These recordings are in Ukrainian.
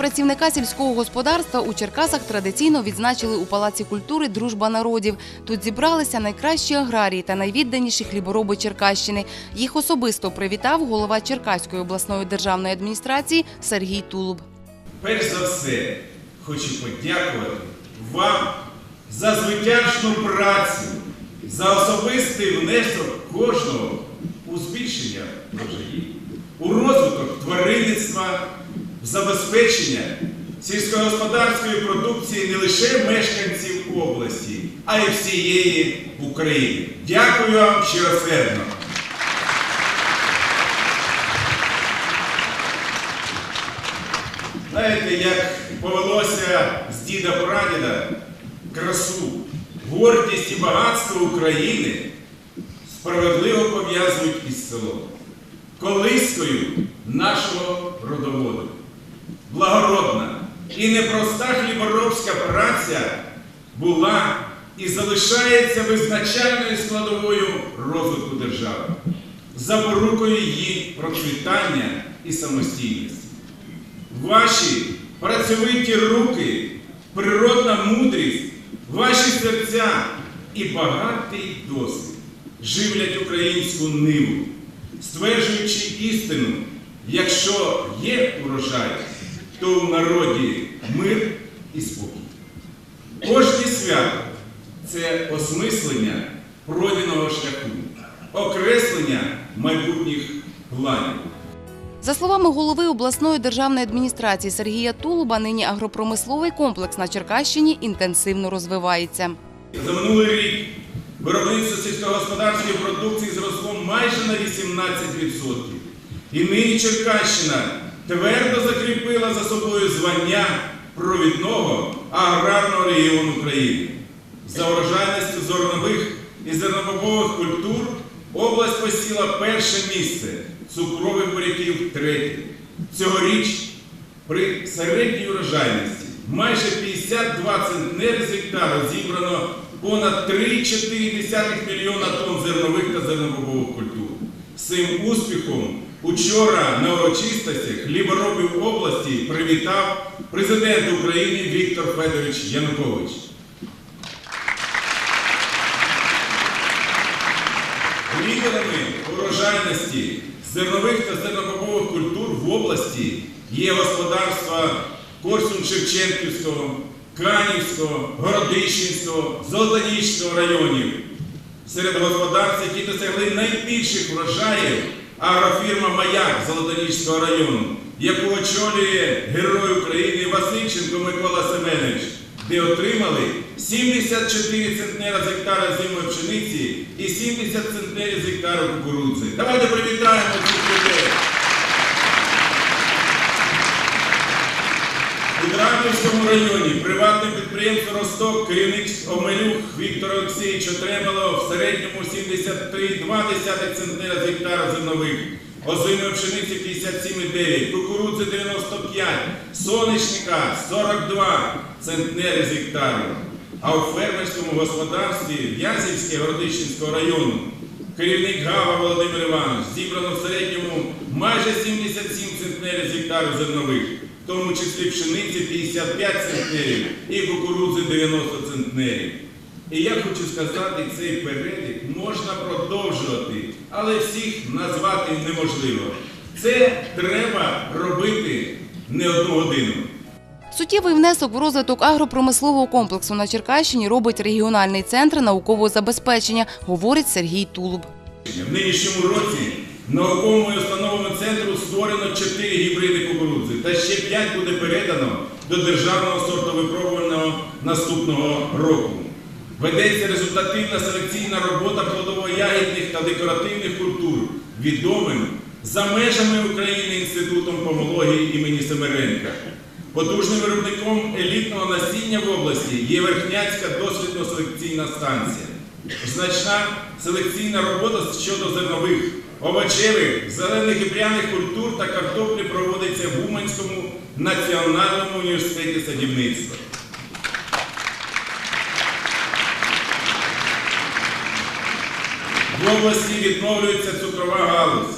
Працівника сільського господарства у Черкасах традиційно відзначили у Палаці культури Дружба народів. Тут зібралися найкращі аграрії та найвідданіші хлібороби Черкащини. Їх особисто привітав голова Черкаської обласної державної адміністрації Сергій Тулуб. Перш за все, хочу подякувати вам за звитяжну працю, за особистий внесок кожного у збільшення врожаїв, у розвиток тваринництва, забезпечення сільськогосподарської продукції не лише мешканців області, а й всієї України. Дякую вам щиросердно. Знаєте, як повелося з діда прадіда красу, гордість і багатство України справедливо пов'язують із селом, колискою нашого родоводу. Благородна і непроста хліборобська праця була і залишається визначальною складовою розвитку держави, запорукою її процвітання і самостійності. Ваші працьовиті руки, природна мудрість, ваші серця і багатий досвід живлять українську ниву, стверджуючи істину, якщо є урожай, то у народі мир і спокій. Кожне свято це осмислення пройденого шляху, окреслення майбутніх планів. За словами голови обласної державної адміністрації Сергія Тулуба, нині агропромисловий комплекс на Черкащині інтенсивно розвивається. За минулий рік виробництво сільськогосподарської продукції зросло майже на 18%. І нині Черкащина твердо закріпила за собою звання провідного аграрного регіону України. За урожайністю зернових і зернобобових культур область посіла перше місце, цукрових буряків третє. Цьогоріч при середній урожайності майже 52 центнери з гектару зібрано понад 3,4 мільйона тонн зернових та зернобобових культур. З цим успіхом учора на урочистостях хліборобів області привітав президент України Віктор Федорович Янукович. Лідерами урожайності зернових та зернобобових культур в області є господарства Корсун-Шевченківського, Канівського, Городищенського, Золотоніського районів. Серед господарств, які досягли найбільших врожаїв, агрофірма Маяк Золотоніжського району, яку очолює Герой України Васильченко Микола Семенович, де отримали 74 центнера з гектара зимої пшениці і 70 центнерів з гектара кукурудзи. Давайте привітаємо цих. У Драбівському районі приватне підприємство Росток, керівник Омелюк Віктор Олексійович отримало в середньому 73,2 центнера з гектара зернових, озимої пшениці 57,9, кукурудзи 95, сонячника 42 центнери з гектару. А у фермерському господарстві В'язівське Городищенського району керівник Гава Володимир Іванович зібрано в середньому майже 77 центнерів з гектару зернових, тому числі пшениці 55 центнерів і кукурудзи 90 центнерів. І я хочу сказати, цей перелік можна продовжувати, але всіх назвати неможливо. Це треба робити не одну годину. Суттєвий внесок в розвиток агропромислового комплексу на Черкащині робить регіональний центр наукового забезпечення, говорить Сергій Тулуб. В нинішньому році науковому і установому центру створено 4 гібриди кукурудзи та ще 5 буде передано до державного сортовипробувального наступного року. Ведеться результативна селекційна робота плодово-ягідних та декоративних культур відомим за межами України інститутом помології імені Семеренка. Потужним виробником елітного насіння в області є Верхняцька дослідно-селекційна станція. Значна селекційна робота щодо зернових, овочевих, зелених і пряних культур та картоплі проводиться в Уманському національному університеті садівництва. В області відновлюється цукрова галузь,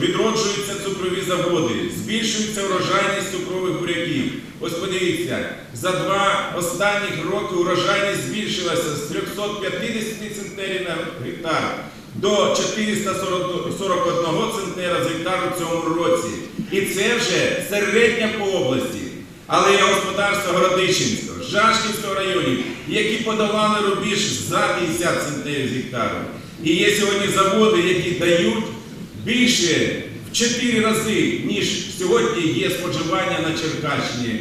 відроджуються цукрові заводи, збільшується врожайність цукрових буряків. Ось подивіться, за два останніх роки урожайність збільшилася з 350 центнерів на гектар до 441 центнера з гектару в цьому році. І це вже середня по області. Але є господарства Городищенського, Жашківського районів, які подолали рубіж за 50 центнерів з гектару. І є сьогодні заводи, які дають більше в 4 рази, ніж сьогодні є споживання на Черкащині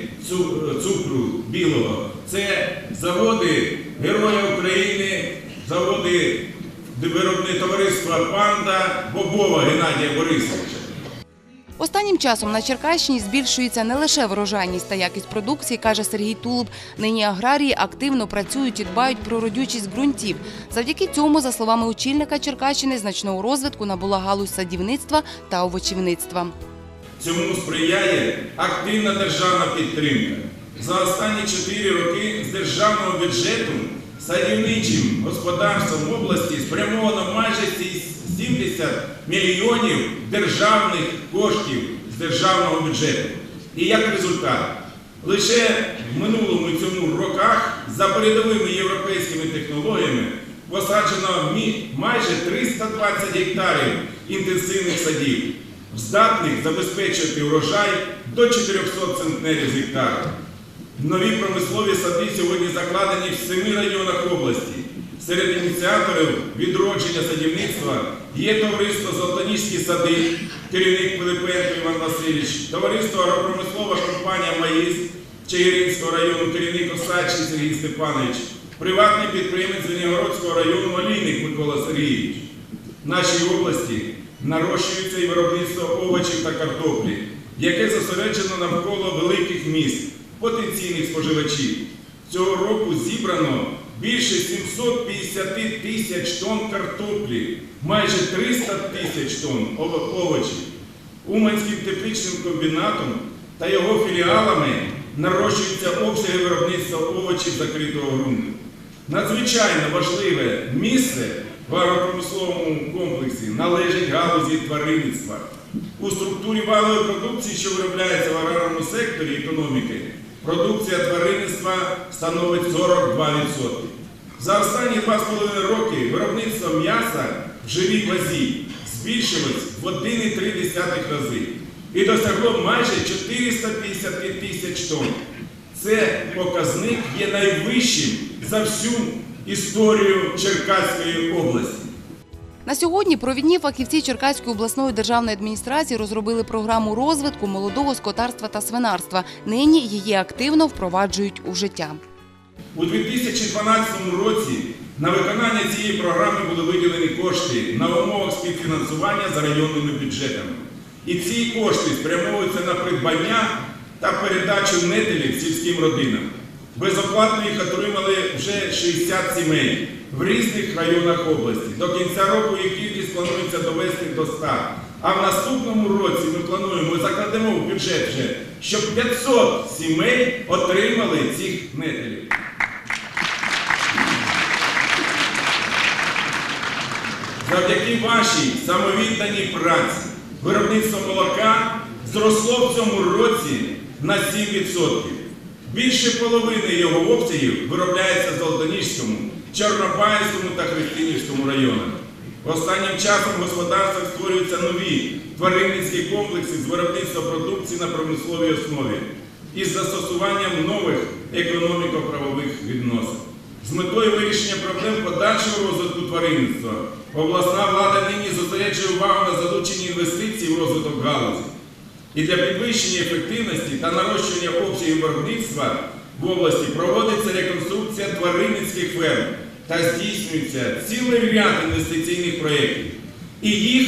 цукру білого. Це заводи Героя України, заводи виробне товариства Панда Бобова Геннадія Борисовича. Останнім часом на Черкащині збільшується не лише врожайність та якість продукції, каже Сергій Тулуб. Нині аграрії активно працюють і дбають про родючість ґрунтів. Завдяки цьому, за словами очільника Черкащини, значного розвитку набула галузь садівництва та овочівництва. Цьому сприяє активна державна підтримка. За останні 4 роки з державного бюджету садівничим господарством області спрямовано майже 70 мільйонів державних коштів з державного бюджету. І як результат, лише в минулому цьому роках за передовими європейськими технологіями посаджено майже 320 гектарів інтенсивних садів здатних забезпечувати урожай до 400 центнерів з гектара. Нові промислові сади сьогодні закладені в семи районах області. Серед ініціаторів відродження садівництва є товариство Золотоніжські сади, керівник Пилипенко Іван Васильович, товариство агропромислова компанія Маїз Чигиринського району, керівник Осадчий Сергій Степанович, приватний підприємець Звенігородського району Олійник Микола Сергійович. В нашій області нарощується і виробництво овочів та картоплі, яке зосереджено навколо великих міст, потенційних споживачів. Цього року зібрано більше 750 тисяч тонн картоплі, майже 300 тисяч тонн овочів. Уманським тепличним комбінатом та його філіалами нарощуються обсяги виробництва овочів закритого ґрунту. Надзвичайно важливе місце в агропромисловому комплексі належить галузі тваринництва. У структурі валової продукції, що виробляється в аграрному секторі економіки, продукція тваринництва становить 42%. За останні 2,5 роки виробництво м'яса в живій вазі збільшилось в 1,3 рази і досягло майже 450 тисяч тонн. Це показник є найвищим за всю історію Черкаської області. На сьогодні провідні фахівці Черкаської обласної державної адміністрації розробили програму розвитку молодого скотарства та свинарства. Нині її активно впроваджують у життя. У 2012 році на виконання цієї програми були виділені кошти на умовах співфінансування за районними бюджетами. І ці кошти спрямовуються на придбання та передачу нетелів сільським родинам. Безоплатно їх отримали вже 60 сімей в різних районах області. До кінця року їх кількість планується довести до 100. А в наступному році ми плануємо, ми закладемо в бюджет вже, щоб 500 сімей отримали цих нетелів. Завдяки вашій самовідданій праці виробництво молока зросло в цьому році на 7%. Більше половини його обсягів виробляється в Золотоніжському, Чорнобайському та Христинівському районах. Останнім часом в господарствах створюються нові тваринницькі комплекси з виробництва продукції на промисловій основі із застосуванням нових економіко-правових відносин. З метою вирішення проблем подальшого розвитку тваринництва обласна влада нині зосереджує увагу на залученні інвестицій в розвиток галузі. І для підвищення ефективності та нарощування обсягів виробництва в області проводиться реконструкція тваринницьких ферм та здійснюється цілий ряд інвестиційних проєктів. І їх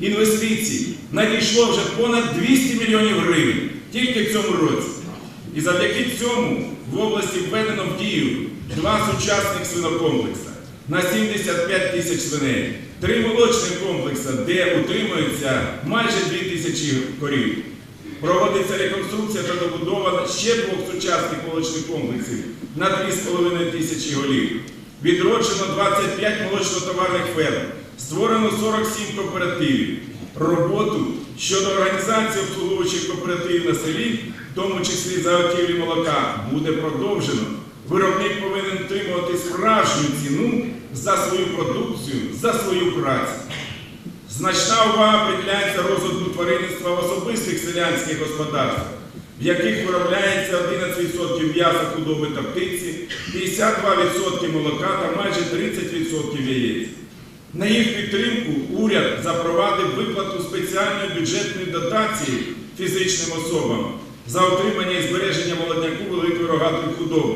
інвестицій надійшло вже понад 200 мільйонів гривень тільки в цьому році. І завдяки цьому в області введено в дію два сучасних свинокомплекси на 75 тисяч свиней, три молочних комплекси, де утримується майже 2 тисячі корів. Проводиться реконструкція та добудова ще двох сучасних молочних комплексів на 2,5 тисячі голів. Відроджено 25 молочно-товарних ферм створено 47 кооперативів. Роботу щодо організації обслуговуючих кооперативів на селі, в тому числі заготівлі молока, буде продовжено. Виробник повинен отримувати справжню ціну за свою продукцію, за свою працю. Значна увага приділяється розвитку тваринництва в особистих селянських господарствах, в яких виробляється 11% м'яса худоби та птиці, 52% молока та майже 30% яєць. На їх підтримку уряд запровадив виплату спеціальної бюджетної дотації фізичним особам за отримання і збереження молодняку великої рогатої худоби.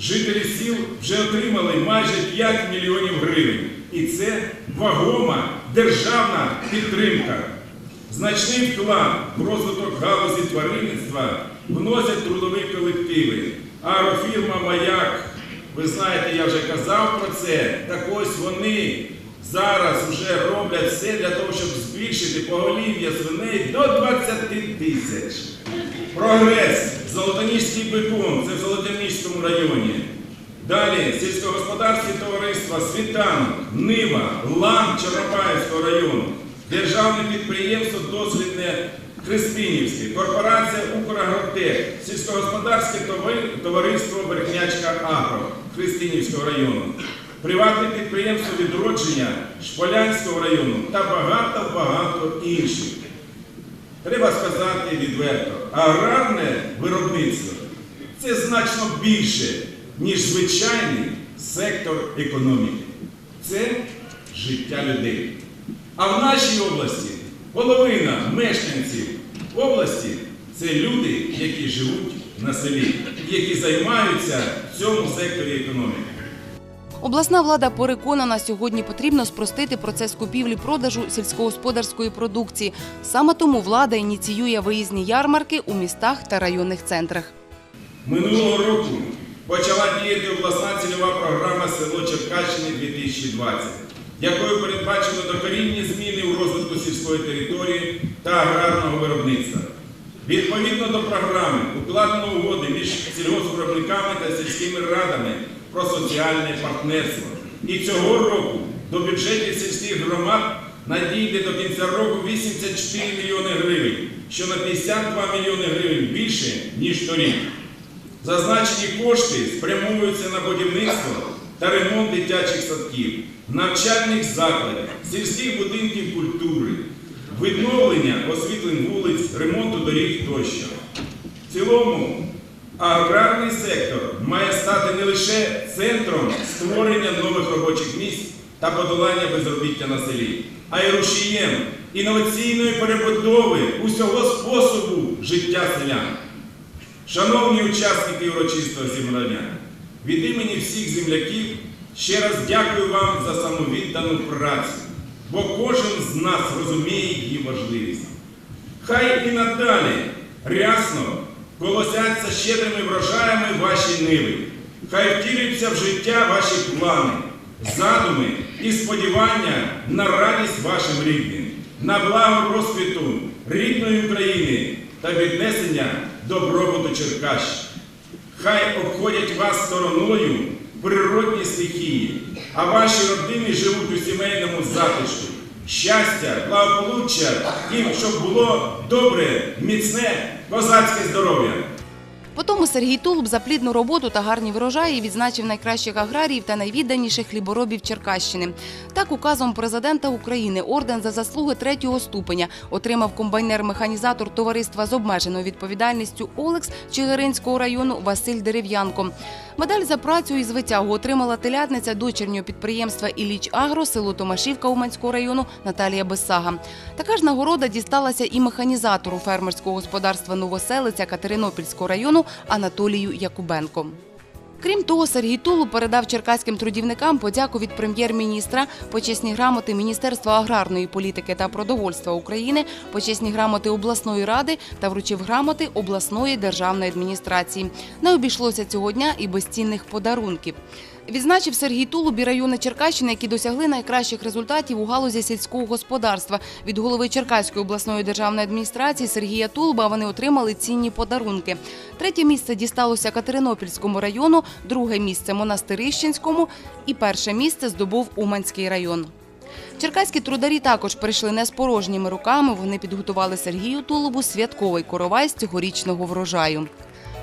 Жителі сіл вже отримали майже 5 мільйонів гривень. І це вагома державна підтримка. Значний вклад в розвиток галузі тваринництва вносять трудові колективи. Агрофірма Маяк, ви знаєте, я вже казав про це. Так ось вони зараз вже роблять все для того, щоб збільшити поголів'я свиней до 20 тисяч. Прогрес, Золотоніжський бекон, це в Золотоніжському районі. Далі сільськогосподарські товариства Світанок, Нива, Лан Чорнобаївського району, державне підприємство дослідне Христинівське, корпорація Украгротех, сільськогосподарське товариство Верхнячка Агро Христинівського району, приватне підприємство відродження Шполянського району та багато-багато інших. Треба сказати відверто, аграрне виробництво це значно більше, ніж звичайний сектор економіки. Це життя людей. А в нашій області половина мешканців області це люди, які живуть на селі, які займаються в цьому секторі економіки. Обласна влада переконана, сьогодні потрібно спростити процес купівлі-продажу сільськогосподарської продукції. Саме тому влада ініціює виїзні ярмарки у містах та районних центрах. Минулого року почала діяти обласна цільова програма Село Черкащини 2020, якою передбачено докорінні зміни у розвитку сільської території та аграрного виробництва. Відповідно до програми укладено угоди між сільгоспвиробниками та сільськими радами про соціальне партнерство. І цього року до бюджетів сільських громад надійде до кінця року 84 мільйони гривень, що на 52 мільйони гривень більше, ніж торік. Зазначені кошти спрямовуються на будівництво та ремонт дитячих садків, навчальних закладів, сільських будинків культури, відновлення освітлень вулиць, ремонту доріг тощо. В цілому аграрний сектор має стати не лише центром створення нових робочих місць та подолання безробіття на селі, а й рушієм інноваційної перебудови усього способу життя селян. Шановні учасники урочистого зібрання, від імені всіх земляків ще раз дякую вам за самовіддану працю, бо кожен з нас розуміє її важливість. Хай і надалі рясно колосяться щедрими врожаями ваші ниви, хай втілюються в життя ваші плани, задуми і сподівання на радість вашим рідним, на благо розквіту рідної України та віднесення добробуту Черкащини. Хай обходять вас стороною природні стихії, а ваші родини живуть у сімейному затишку. Щастя, благополуччя і щоб було добре, міцне, козацьке здоров'я. Потому Сергій Тулуб за плідну роботу та гарні врожаї відзначив найкращих аграріїв та найвідданіших хліборобів Черкащини. Так, указом президента України орден за заслуги третього ступеня отримав комбайнер-механізатор товариства з обмеженою відповідальністю Олекс Чигиринського району Василь Дерев'янко. Медаль за працю із витягу отримала телятниця дочірнього підприємства Іліч Агро село Томашівка Уманського району Наталія Бесага. Така ж нагорода дісталася і механізатору фермерського господарства Новоселиця Катеринопільського району Анатолію Якубенко. Крім того, Сергій Тулу передав черкаським трудівникам подяку від прем'єр-міністра, почесні грамоти Міністерства аграрної політики та продовольства України, почесні грамоти обласної ради та вручив грамоти обласної державної адміністрації. Не обійшлося цього дня і без цінних подарунків. Відзначив Сергій Тулуб і райони Черкащини, які досягли найкращих результатів у галузі сільського господарства. Від голови Черкаської обласної державної адміністрації Сергія Тулуба вони отримали цінні подарунки. Третє місце дісталося Катеринопільському району, друге місце Монастирищенському і перше місце здобув Уманський район. Черкаські трударі також прийшли не з порожніми руками. Вони підготували Сергію Тулубу святковий коровай з цьогорічного врожаю.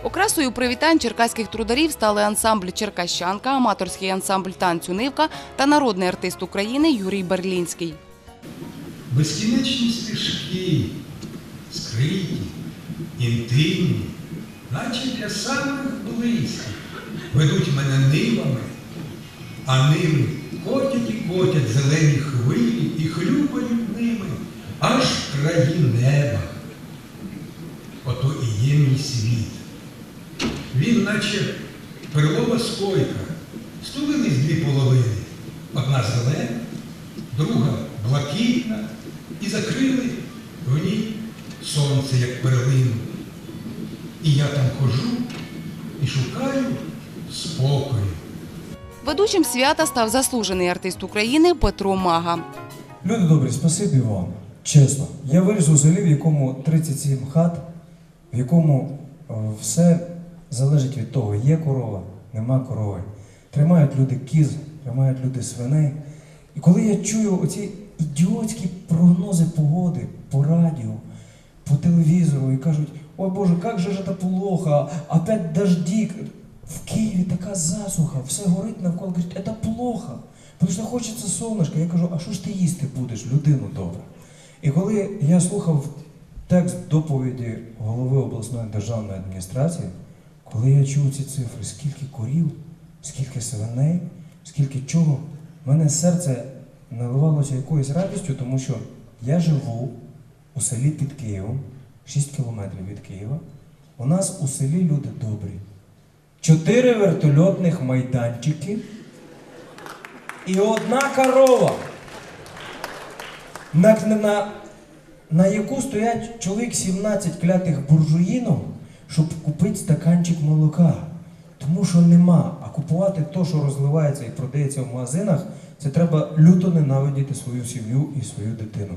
Окрасою привітань черкаських трударів стали ансамбль Черкащанка, аматорський ансамбль танцю Нивка та народний артист України Юрій Берлінський. Безкінечні стежки, скриті, інтимні, наче для самих близьких, ведуть мене нивами, а ними котять і котять зелені хвилі і хлюпають ними аж краї неба. Ото і є мій світ. Він, наче перлова скойка, стулились дві половини. Одна зелена, друга блакитна, і закрили в ній сонце, як перлину. І я там хожу і шукаю спокою. Ведучим свята став заслужений артист України Петро Мага. Люди добрі, спасибі вам. Чесно. Я виріс у селі, в якому 37 хат, в якому е, все залежить від того, є корова, нема корови. Тримають люди кіз, тримають люди свиней. І коли я чую оці ідіотські прогнози погоди по радіо, по телевізору і кажуть, ой Боже, як же це плохо, опять дожди. В Києві така засуха, все горить навколо, кажуть, це плохо. Тому що хочеться сонечка. Я кажу, а що ж ти їсти будеш, людину добра? І коли я слухав текст доповіді голови обласної державної адміністрації, коли я чув ці цифри, скільки корів, скільки свиней, скільки чого, в мене серце наливалося якоюсь радістю, тому що я живу у селі під Києвом, 6 кілометрів від Києва. У нас у селі люди добрі. Чотири вертольотних майданчики і одна корова, на, на, на яку стоять чоловік 17 клятих буржуїнов, щоб купити стаканчик молока. Тому що нема. А купувати те, що розливається і продається в магазинах, це треба люто ненавидіти свою сім'ю і свою дитину.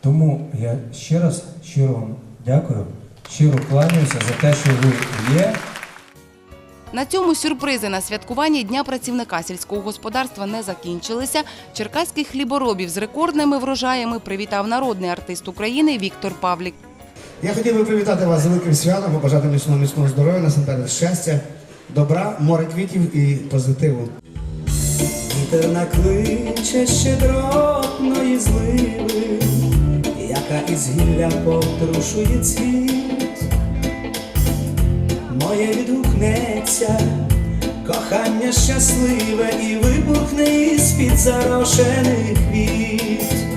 Тому я ще раз щиро вам дякую, щиро кланяюся за те, що ви є. На цьому сюрпризи на святкуванні Дня працівника сільського господарства не закінчилися. Черкаських хліборобів з рекордними врожаями привітав народний артист України Віктор Павлік. Я хотів би привітати вас з великим святом, побажати міцного міцного здоров'я, насамперед щастя, добра, море квітів і позитиву. Вітер накличе щедротної зливи, яка із гілля потрушує цвіт. Моє відгукнеться, кохання щасливе і вибухне із-під зарошених квіт.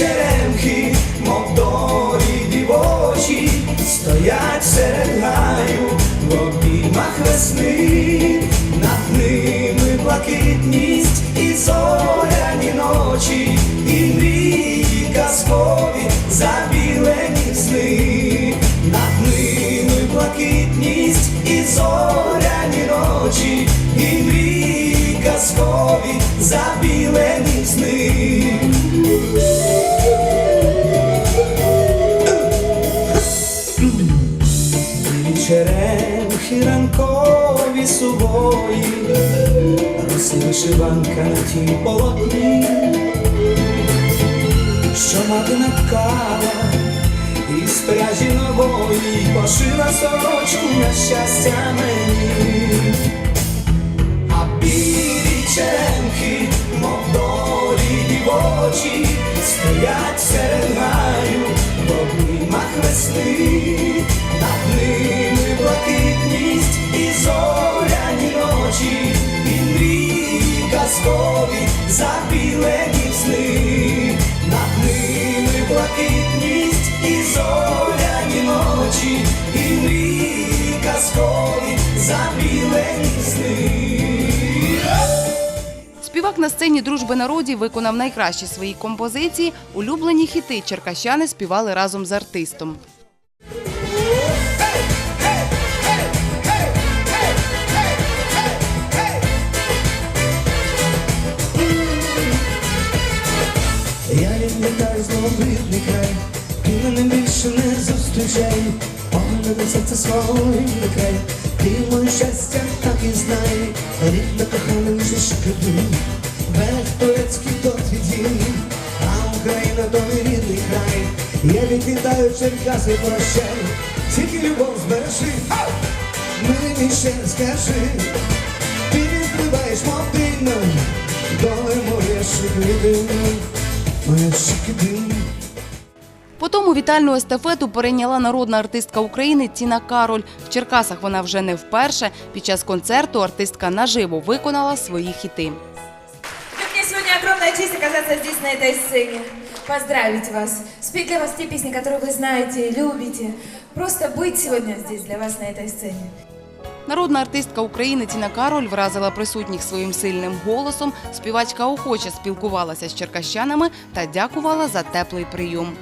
Черемхи, мов долі дівочі, стоять серед гаю в обіймах весни, над ними блакитність і зоряні ночі, і мрії казкові забілені сни, над ними блакитність і зоряні ночі, і мрії казкові забілені ранкові сувої, вишиванка на тім полотні, що мати наткала із пряжі нової пошила сорочку на щастя мені. Черемхи, мов долі дівочі, стоять серед гаю обіймах весни, над ними блакитність і зоряні ночі, і мрії казкові забілені сни, Співак на сцені дружби народів виконав найкращі свої композиції. Улюблені хіти черкащани співали разом з артистом. Я відлітаю знову рідний край, ти мене більше не зустрічай, погляди серце свого рідний край, ти моє щастя, так і знай, рідно рідна кохана зашкодуй, берег турецький тот твій а Україна то мій рідний край. Я відвітаю Черкаси, прощай, тільки любов збереши, мені більше скажи, ти відкриваєш мов дивно, доле моє шикидин, моя шикидин. Потім вітальну естафету перейняла народна артистка України Тіна Кароль. В Черкасах вона вже не вперше. Під час концерту артистка наживо виконала свої хіти. Как мне сегодня огромная честь оказаться здесь, на этой сцене. Поздравить вас. Спеть для вас те песни, которые вы знаете и любите. Просто быть сегодня здесь для вас на этой сцене. Народна артистка України Тіна Кароль вразила присутніх своїм сильним голосом. Співачка охоче спілкувалася з черкащанами та дякувала за теплий прийом.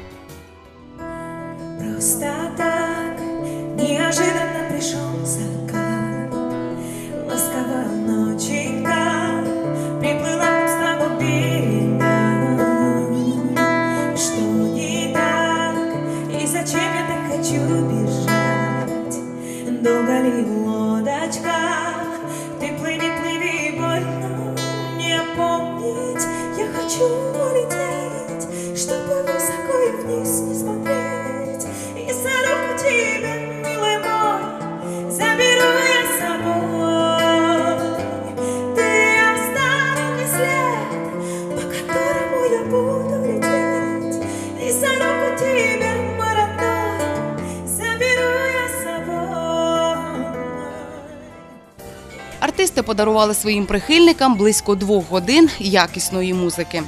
Просто так неожиданно пришел закат. Ласковая ноченька приплыла к усталому берегам. Что не так и зачем я так хочу бежать? Долго ли лодочка? Ты плыви, плыви, больно не помнить. Я хочу подарували своїм прихильникам близько двох годин якісної музики.